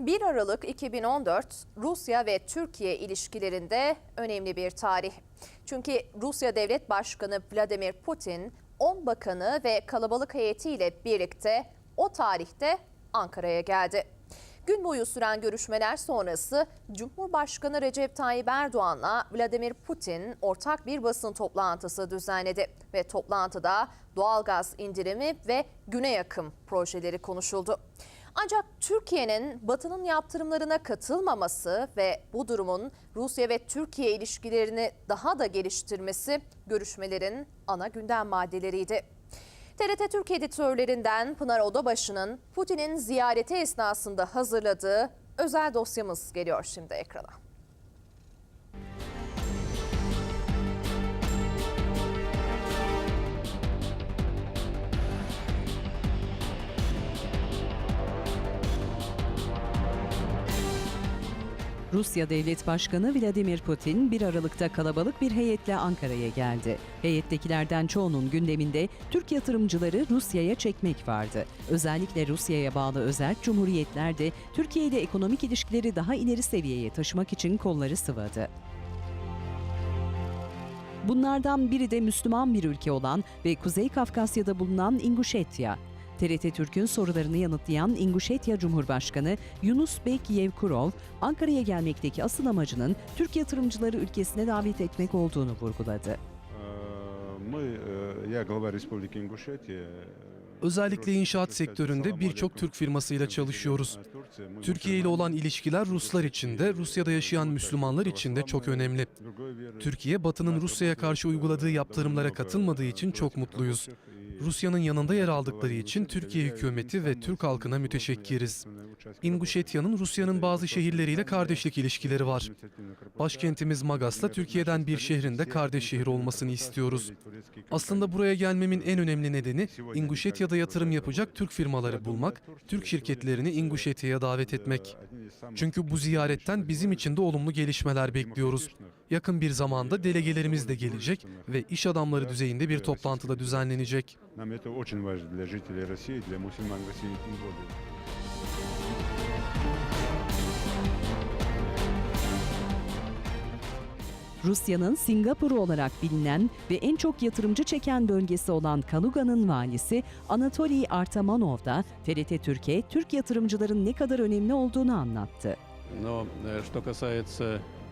1 Aralık 2014 Rusya ve Türkiye ilişkilerinde önemli bir tarih. Çünkü Rusya Devlet Başkanı Vladimir Putin 10 bakanı ve kalabalık heyetiyle birlikte o tarihte Ankara'ya geldi. Gün boyu süren görüşmeler sonrası Cumhurbaşkanı Recep Tayyip Erdoğan'la Vladimir Putin ortak bir basın toplantısı düzenledi ve toplantıda doğalgaz indirimi ve Güney Akım projeleri konuşuldu. Ancak Türkiye'nin Batı'nın yaptırımlarına katılmaması ve bu durumun Rusya ve Türkiye ilişkilerini daha da geliştirmesi görüşmelerin ana gündem maddeleriydi. TRT Türk editörlerinden Pınar Odabaşı'nın Putin'in ziyareti esnasında hazırladığı özel dosyamız geliyor şimdi ekrana. Rusya Devlet Başkanı Vladimir Putin 1 Aralık'ta kalabalık bir heyetle Ankara'ya geldi. Heyettekilerden çoğunun gündeminde Türk yatırımcıları Rusya'ya çekmek vardı. Özellikle Rusya'ya bağlı özerk cumhuriyetler de Türkiye ile ekonomik ilişkileri daha ileri seviyeye taşımak için kolları sıvadı. Bunlardan biri de Müslüman bir ülke olan ve Kuzey Kafkasya'da bulunan İnguşetya. TRT Türk'ün sorularını yanıtlayan İnguşetya Cumhurbaşkanı Yunus Bek Yevkurov, Ankara'ya gelmekteki asıl amacının Türk yatırımcıları ülkesine davet etmek olduğunu vurguladı. Özellikle inşaat sektöründe birçok Türk firmasıyla çalışıyoruz. Türkiye ile olan ilişkiler Ruslar için de, Rusya'da yaşayan Müslümanlar için de çok önemli. Türkiye, Batı'nın Rusya'ya karşı uyguladığı yaptırımlara katılmadığı için çok mutluyuz. Rusya'nın yanında yer aldıkları için Türkiye hükümeti ve Türk halkına müteşekkiriz. İnguşetya'nın Rusya'nın bazı şehirleriyle kardeşlik ilişkileri var. Başkentimiz Magas'la Türkiye'den bir şehrinde kardeş şehir olmasını istiyoruz. Aslında buraya gelmemin en önemli nedeni İnguşetya'da yatırım yapacak Türk firmaları bulmak, Türk şirketlerini İnguşetya'ya davet etmek. Çünkü bu ziyaretten bizim için de olumlu gelişmeler bekliyoruz. Yakın bir zamanda delegelerimiz de gelecek ve iş adamları düzeyinde bir toplantıda düzenlenecek. Нам это очень важно для жителей России, для мусульман России тем более. Rusya'nın Singapur'u olarak bilinen ve en çok yatırımcı çeken bölgesi olan Kaluga'nın valisi Anatoly Artamanov da TRT Türkiye, Türk yatırımcıların ne kadar önemli olduğunu anlattı. Но э, что касается э, нашего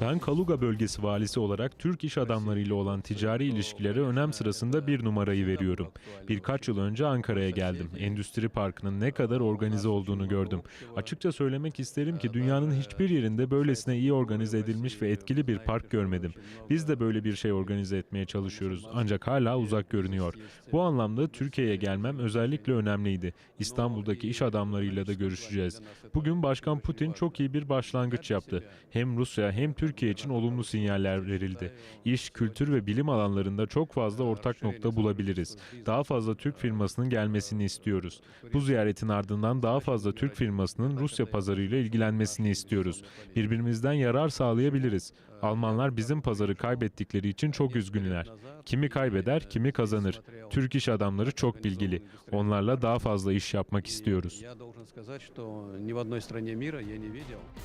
ben Kaluga bölgesi valisi olarak Türk iş adamlarıyla olan ticari ilişkilere önem sırasında bir numarayı veriyorum. Birkaç yıl önce Ankara'ya geldim. Endüstri Parkı'nın ne kadar organize olduğunu gördüm. Açıkça söylemek isterim ki dünyanın hiçbir yerinde böylesine iyi organize edilmiş ve etkili bir park görmedim. Biz de böyle bir şey organize etmeye çalışıyoruz ancak hala uzak görünüyor. Bu anlamda Türkiye'ye gelmem özellikle önemliydi. İstanbul'daki iş adamlarıyla da görüşeceğiz. Bugün Başkan Putin çok iyi bir başlangıç yaptı. Hem Rusya'ya hem Türkiye için olumlu sinyaller verildi. İş, kültür ve bilim alanlarında çok fazla ortak nokta bulabiliriz. Daha fazla Türk firmasının gelmesini istiyoruz. Bu ziyaretin ardından daha fazla Türk firmasının Rusya pazarıyla ilgilenmesini istiyoruz. Birbirimizden yarar sağlayabiliriz. Almanlar bizim pazarı kaybettikleri için çok üzgünler. Kimi kaybeder, kimi kazanır. Türk iş adamları çok bilgili. Onlarla daha fazla iş yapmak istiyoruz.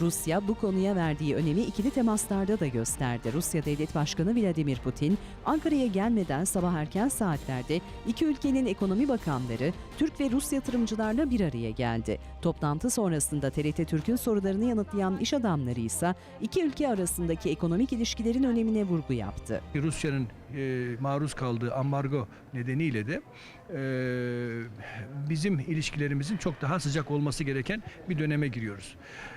Rusya bu konuya verdiği önemi ikili temaslarda da gösterdi. Rusya Devlet Başkanı Vladimir Putin, Ankara'ya gelmeden sabah erken saatlerde iki ülkenin ekonomi bakanları Türk ve Rus yatırımcılarla bir araya geldi. Toplantı sonrasında TRT Türk'ün sorularını yanıtlayan iş adamları ise iki ülke arasındaki ekonomik ilişkilerin önemine vurgu yaptı. Rusya'nın e, maruz kaldığı ambargo nedeniyle de e, bizim ilişkilerimizin çok daha sıcak olması gereken bir döneme giriyoruz.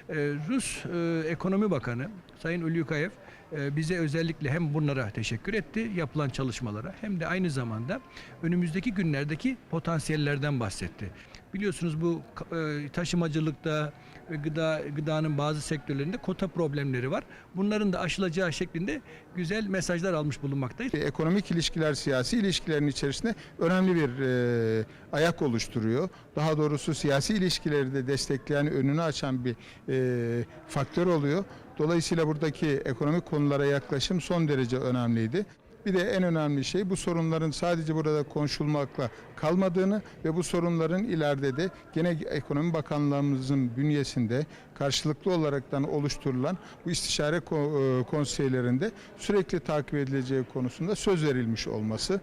E, Rus e, Ekonomi Bakanı Sayın Ulyukayev e, bize özellikle hem bunlara teşekkür etti yapılan çalışmalara hem de aynı zamanda önümüzdeki günlerdeki potansiyellerden bahsetti. Biliyorsunuz bu e, taşımacılıkta ve gıda gıdanın bazı sektörlerinde kota problemleri var. Bunların da aşılacağı şeklinde güzel mesajlar almış bulunmaktayız. Ekonomik ilişkiler siyasi ilişkilerin içerisinde önemli bir e, ayak oluşturuyor. Daha doğrusu siyasi ilişkileri de destekleyen, önünü açan bir e, faktör oluyor. Dolayısıyla buradaki ekonomik konulara yaklaşım son derece önemliydi. Bir de en önemli şey bu sorunların sadece burada konuşulmakla kalmadığını ve bu sorunların ileride de gene Ekonomi Bakanlığımızın bünyesinde karşılıklı olaraktan oluşturulan bu istişare e, konseylerinde sürekli takip edileceği konusunda söz verilmiş olması